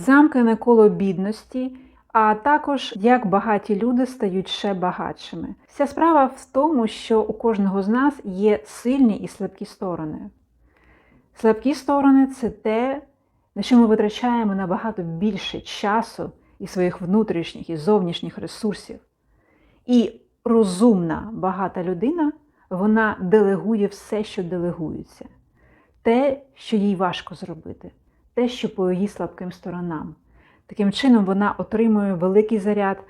замкнене коло бідності, а також як багаті люди стають ще багатшими. Вся справа в тому, що у кожного з нас є сильні і слабкі сторони. Слабкі сторони це те, на що ми витрачаємо набагато більше часу і своїх внутрішніх і зовнішніх ресурсів. І розумна, багата людина, вона делегує все, що делегується, те, що їй важко зробити, те, що по її слабким сторонам. Таким чином, вона отримує великий заряд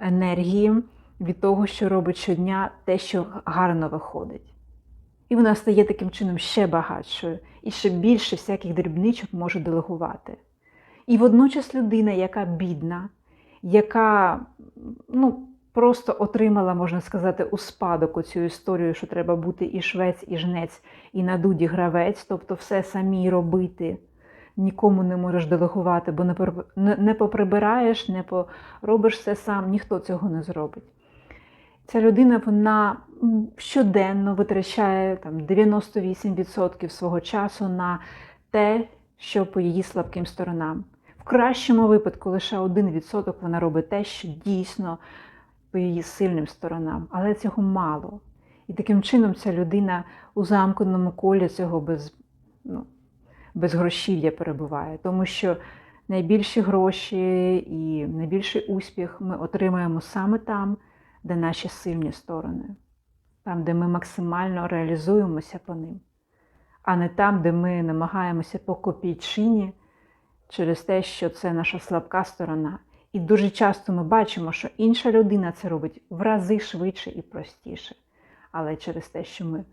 енергії від того, що робить щодня, те, що гарно виходить. І вона стає таким чином ще багатшою і ще більше всяких дрібничок може делегувати. І водночас людина, яка бідна, яка ну, просто отримала, можна сказати, у спадок оцю історію, що треба бути і швець, і жнець, і на дуді гравець, тобто все самі робити. Нікому не можеш делегувати, бо не поприбираєш, не поробиш все сам, ніхто цього не зробить. Ця людина вона щоденно витрачає там, 98% свого часу на те, що по її слабким сторонам. В кращому випадку лише 1% вона робить те, що дійсно по її сильним сторонам, але цього мало. І таким чином ця людина у замкненому колі цього без, ну, безгрошів'я перебуває, тому що найбільші гроші і найбільший успіх ми отримаємо саме там, де наші сильні сторони, там, де ми максимально реалізуємося по ним, а не там, де ми намагаємося по копійчині через те, що це наша слабка сторона. І дуже часто ми бачимо, що інша людина це робить в рази швидше і простіше. Але через те, що ми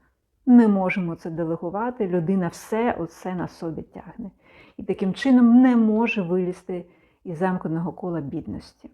не можемо це делегувати, людина все оце на собі тягне. І таким чином не може вилізти із замкненого кола бідності.